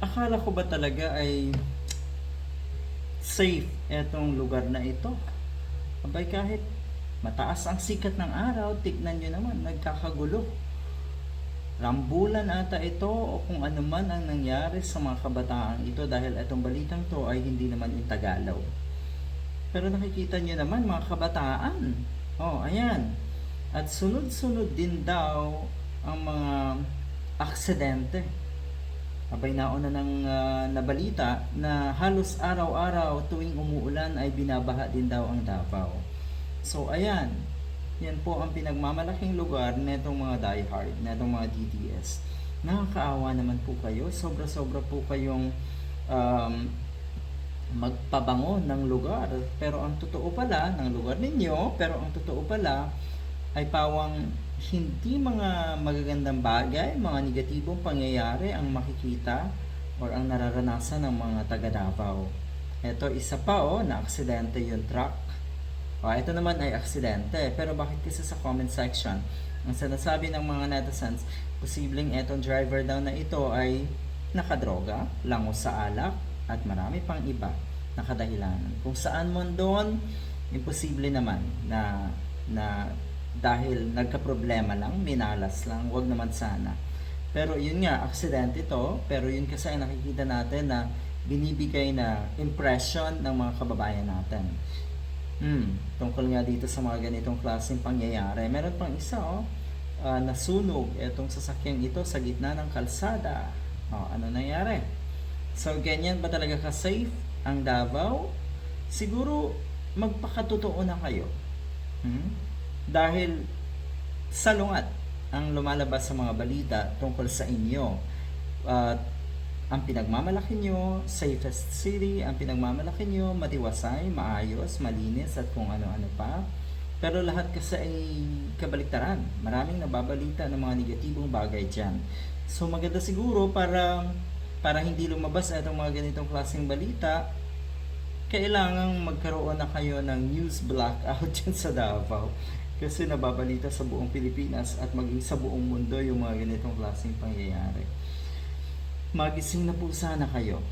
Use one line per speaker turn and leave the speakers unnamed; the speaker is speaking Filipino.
akala ko ba talaga ay safe etong lugar na ito? Abay kahit mataas ang sikat ng araw, tignan nyo naman, nagkakagulo. Rambulan ata ito o kung ano man ang nangyari sa mga kabataan ito dahil itong balitang to ay hindi naman in Tagalog. Pero nakikita nyo naman mga kabataan. Oh, ayan. At sunod-sunod din daw ang mga aksidente. Abay nauna ng ah, nabalita na halos araw-araw tuwing umuulan ay binabaha din daw ang Davao. So ayan, yan po ang pinagmamalaking lugar netong mga diehard, netong mga DDS. Nakakaawa naman po kayo, sobra-sobra po kayong um, magpabango ng lugar. Pero ang totoo pala ng lugar ninyo, pero ang totoo pala ay pawang hindi mga magagandang bagay, mga negatibong pangyayari ang makikita or ang nararanasan ng mga taga Davao. Ito isa pa oh, na aksidente yung truck. O, ito naman ay aksidente. Pero bakit kasi sa comment section, ang sinasabi ng mga netizens, posibleng etong driver daw na ito ay nakadroga, lango sa alak, at marami pang iba na kadahilanan. Kung saan mo doon, imposible naman na na dahil nagka-problema lang, minalas lang, wag naman sana. Pero yun nga, accident ito, pero yun kasi ang nakikita natin na binibigay na impression ng mga kababayan natin. Hmm, tungkol nga dito sa mga ganitong klaseng pangyayari. Meron pang isa, oh, ah, nasunog itong sasakyang ito sa gitna ng kalsada. Oh, ano nangyari? So, ganyan ba talaga ka-safe ang Davao? Siguro, magpakatotoo na kayo. Hmm? Dahil salungat ang lumalabas sa mga balita tungkol sa inyo. At ang pinagmamalaki nyo, safest city, ang pinagmamalaki nyo, matiwasay, maayos, malinis, at kung ano-ano pa. Pero lahat kasi ay kabaliktaran. Maraming nababalita ng mga negatibong bagay dyan. So maganda siguro para para hindi lumabas itong mga ganitong klaseng balita, kailangang magkaroon na kayo ng news blackout dyan sa Davao. Kasi nababalita sa buong Pilipinas at maging sa buong mundo yung mga ganitong klaseng pangyayari. Magising na po sana kayo.